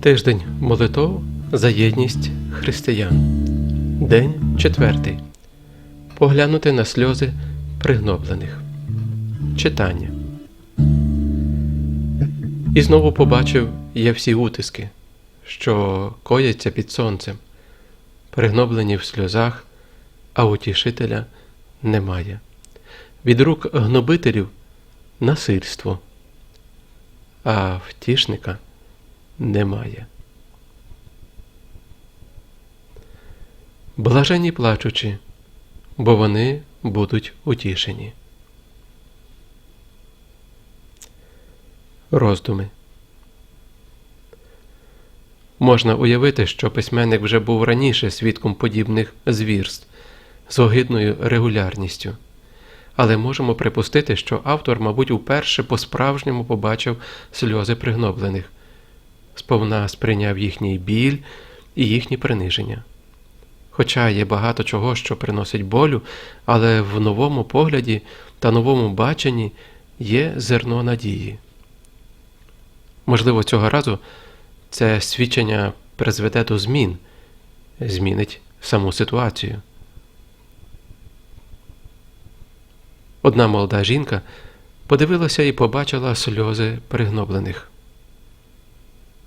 Тиждень молитов за єдність християн. День четвертий. Поглянути на сльози пригноблених. Читання. І знову побачив я всі утиски, що кояться під сонцем, пригноблені в сльозах, а утішителя немає. Від рук гнобителів насильство, а втішника немає. Блажені плачучі, бо вони будуть утішені. Роздуми. Можна уявити, що письменник вже був раніше свідком подібних звірств з огидною регулярністю. Але можемо припустити, що автор, мабуть, уперше по-справжньому побачив сльози пригноблених, сповна сприйняв їхній біль і їхні приниження. Хоча є багато чого, що приносить болю, але в новому погляді та новому баченні є зерно надії. Можливо, цього разу це свідчення призведе до змін, змінить саму ситуацію. Одна молода жінка подивилася і побачила сльози пригноблених.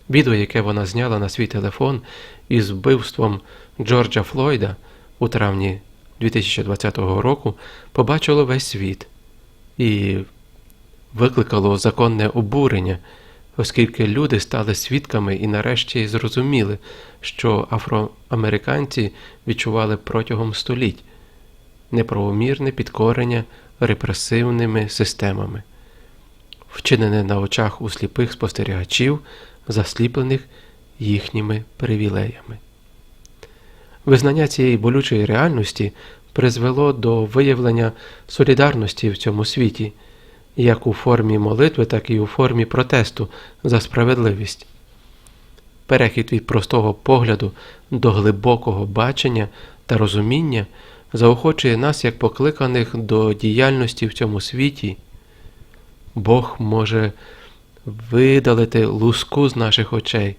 Відео, яке вона зняла на свій телефон із вбивством Джорджа Флойда у травні 2020 року, побачило весь світ і викликало законне обурення, оскільки люди стали свідками і нарешті зрозуміли, що афроамериканці відчували протягом століть неправомірне підкорення репресивними системами, вчинене на очах у сліпих спостерігачів, засліплених їхніми привілеями. Визнання цієї болючої реальності призвело до виявлення солідарності в цьому світі, як у формі молитви, так і у формі протесту за справедливість. Перехід від простого погляду до глибокого бачення та розуміння заохочує нас як покликаних до діяльності в цьому світі. Бог може видалити луску з наших очей,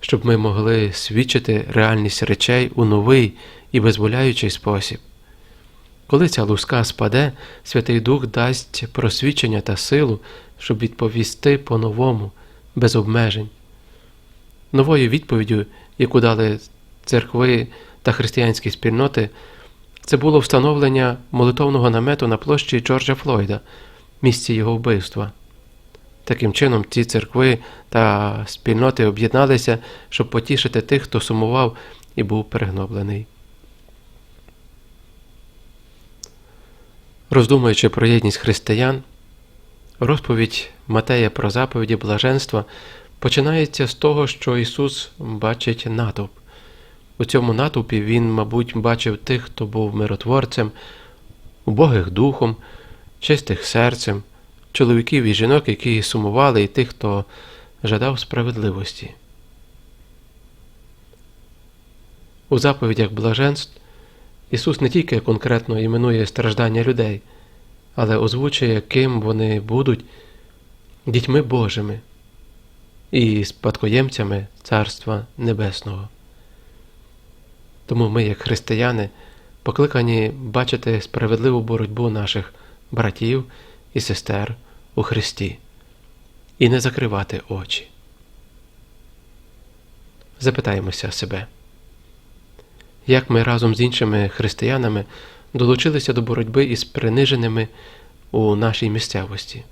щоб ми могли свідчити реальність речей у новий і визволяючий спосіб. Коли ця луска спаде, Святий Дух дасть просвідчення та силу, щоб відповісти по-новому, без обмежень. Новою відповіддю, яку дали церкви та християнські спільноти, це було встановлення молитовного намету на площі Джорджа Флойда, місці його вбивства. Таким чином, ці церкви та спільноти об'єдналися, щоб потішити тих, хто сумував і був перегноблений. Роздумуючи про єдність християн, розповідь Матея про заповіді блаженства починається з того, що Ісус бачить натовп. У цьому натовпі Він, мабуть, бачив тих, хто був миротворцем, убогих духом, чистих серцем, чоловіків і жінок, які сумували, і тих, хто жадав справедливості. У заповідях блаженств Ісус не тільки конкретно іменує страждання людей, але озвучує, ким вони будуть дітьми Божими і спадкоємцями Царства Небесного. Тому ми, як християни, покликані бачити справедливу боротьбу наших братів і сестер у Христі і не закривати очі. Запитаємося себе, як ми разом з іншими християнами долучилися до боротьби із приниженими у нашій місцевості?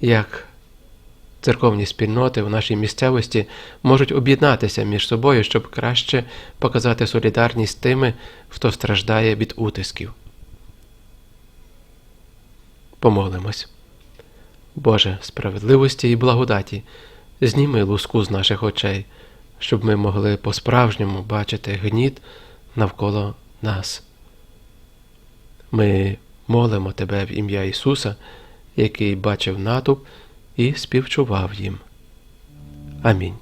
Як церковні спільноти в нашій місцевості можуть об'єднатися між собою, щоб краще показати солідарність тими, хто страждає від утисків? Помолимось. Боже, справедливості і благодаті, зніми луску з наших очей, щоб ми могли по-справжньому бачити гніт навколо нас. Ми молимо Тебе в ім'я Ісуса, який бачив натовп і співчував їм. Амінь.